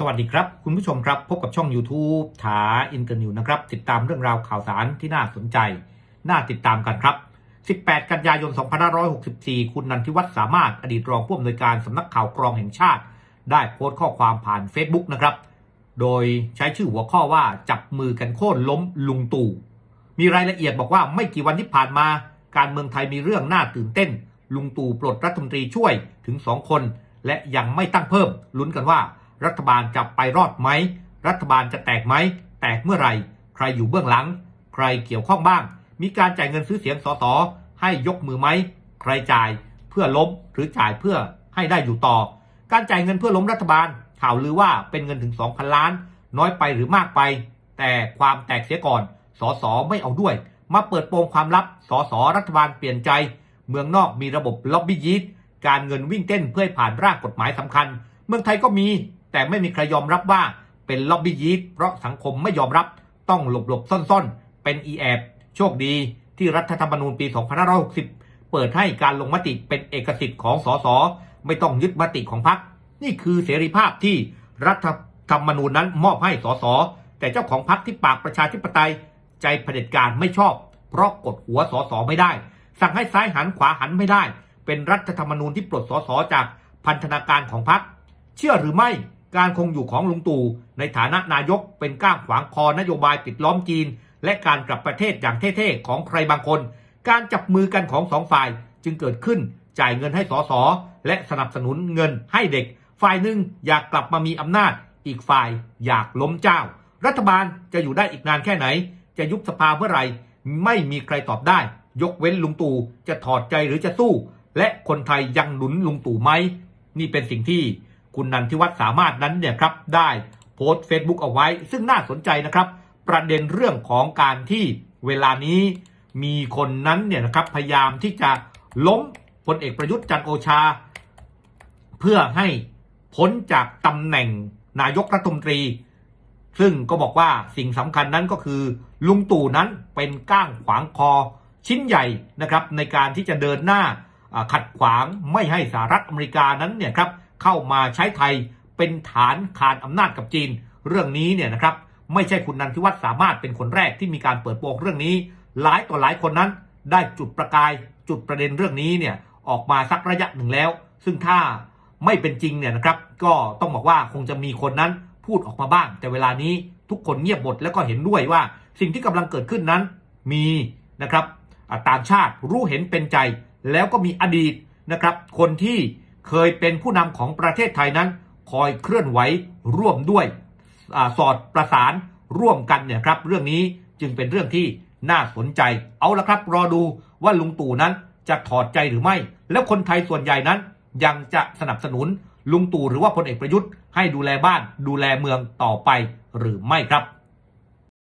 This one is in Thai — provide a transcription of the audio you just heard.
สวัสดีครับ คุณผู้ชมครับ พบกับช่อง YouTube ถาอินเตอร์นิวนะครับ ติดตามเรื่องราวข่าวสารที่น่าสนใจ น่าติดตามกันครับ 18 กันยายน 2564 คุณนันทิวัฒน์สามารถอดีตรองผู้อำนวยการสำนักข่าวกรองแห่งชาติ ได้โพสต์ข้อความผ่าน Facebook นะครับ โดยใช้ชื่อหัวข้อว่าจับมือกันโค่นล้มลุงตู่ มีรายละเอียดบอกว่าไม่กี่วันที่ผ่านมา การเมืองไทยมีเรื่องน่าตื่นเต้น ลุงตู่ปลดรัฐมนตรีช่วยถึงสองคน และยังไม่ตั้งเพิ่มลุ้นกันว่า รัฐบาลจะไปรอดไหม รัฐบาลจะแตกไหม แตกเมื่อไหร่ ใครอยู่เบื้องหลัง ใครเกี่ยวข้องบ้าง มีการจ่ายเงินซื้อเสียงสสให้ยกมือไหม ใครจ่ายเพื่อล้มหรือจ่ายเพื่อให้ได้อยู่ต่อ การจ่ายเงินเพื่อล้มรัฐบาล ข่าวลือว่าเป็นเงินถึง 2,000 ล้าน น้อยไปหรือมากไป แต่ความแตกเสียก่อน สสไม่เอาด้วย มาเปิดโปงความลับ สสรัฐบาลเปลี่ยนใจ เมืองนอกมีระบบล็อบบี้ยีสการเงินวิ่งเต้นเพื่อผ่านร่างกฎหมายสำคัญ เมืองไทยก็มี แต่ไม่มีใครยอมรับว่าเป็นล็อบบี้ยีสต์เพราะสังคมไม่ยอมรับต้องหลบหลบซ่อนๆ เป็นอีแอบโชคดีที่รัฐธรรมนูญปี 2560 เปิดให้การลงมติเป็นเอกสิทธิ์ของสสไม่ต้องยึดมติของพรรคนี่คือเสรีภาพที่รัฐธรรมนูญนั้นมอบให้สสแต่เจ้าของพรรคที่ปากประชาธิปไตย ใจเผด็จการไม่ชอบ เพราะกดหัวสสไม่ได้ สั่งให้ซ้ายหันขวาหันไม่ได้ เป็นรัฐธรรมนูญที่ปลดสสจากพันธนาการของพรรคเชื่อหรือไม่ การคงอยู่ของลุงตู่ในฐานะนายกเป็นก้างขวางคอนโยบายปิดล้อมจีน และการกลับประเทศอย่างเท่ๆของใครบางคน การจับมือกันของสองฝ่ายจึงเกิดขึ้นจ่ายเงินให้สสและสนับสนุนเงินให้เด็ก ฝ่ายหนึ่งอยากกลับมามีอำนาจ อีกฝ่ายอยากล้มเจ้า รัฐบาลจะอยู่ได้อีกนานแค่ไหน จะยุบสภาเมื่อไหร่ไม่มีใครตอบได้ ยกเว้นลุงตู่จะถอดใจหรือจะสู้ และคนไทยยังหนุนลุงตู่ไหม นี่เป็นสิ่งที่ คุณนันทิวัฒน์สามารถนั้นเนี่ยครับได้โพสต์ Facebook เอาไว้ ซึ่งน่าสนใจนะครับ ประเด็นเรื่องของการที่เวลานี้มีคนนั้นเนี่ยนะครับพยายามที่จะล้มพลเอกประยุทธ์จันโอชา เพื่อให้พ้นจากตำแหน่งนายกรัฐมนตรี ซึ่งก็บอกว่าสิ่งสำคัญนั้นก็คือ ลุงตู่นั้นเป็นก้างขวางคอชิ้นใหญ่นะครับในการที่จะเดินหน้าขัดขวางไม่ให้สหรัฐอเมริกานั้นเนี่ยครับ เข้ามาใช้ไทยเป็นฐานคานอำนาจกับจีน เรื่องนี้เนี่ยนะครับไม่ใช่คุณนันทิวัฒน์สามารถเป็นคนแรกที่มีการเปิดโปงเรื่องนี้ หลายต่อหลายคนนั้นได้จุดประกายจุดประเด็นเรื่องนี้เนี่ยออกมาสักระยะหนึ่งแล้ว ซึ่งถ้าไม่เป็นจริงเนี่ยนะครับ ก็ต้องบอกว่าคงจะมีคนนั้นพูดออกมาบ้าง แต่เวลานี้ทุกคนเงียบหมดแล้วก็เห็นด้วยว่า สิ่งที่กำลังเกิดขึ้นนั้นมีนะครับต่างชาติรู้เห็นเป็นใจ แล้วก็มีอดีตนะครับ คนที่ เคยเป็นผู้นำของประเทศไทยนั้น คอยเคลื่อนไหวร่วมด้วยอสอดประสานร่วมกันเนี่ยครับเรื่องนี้จึงเป็นเรื่องที่น่าสนใจ เอาละครับรอดูว่าลุงตู่นั้นจะถอดใจหรือไม่ แล้วคนไทยส่วนใหญ่นั้น ยังจะสนับสนุนลุงตู่หรือว่าพลเอกประยุทธ์ให้ดูแลบ้านดูแลเมืองต่อไปหรือไม่ครับ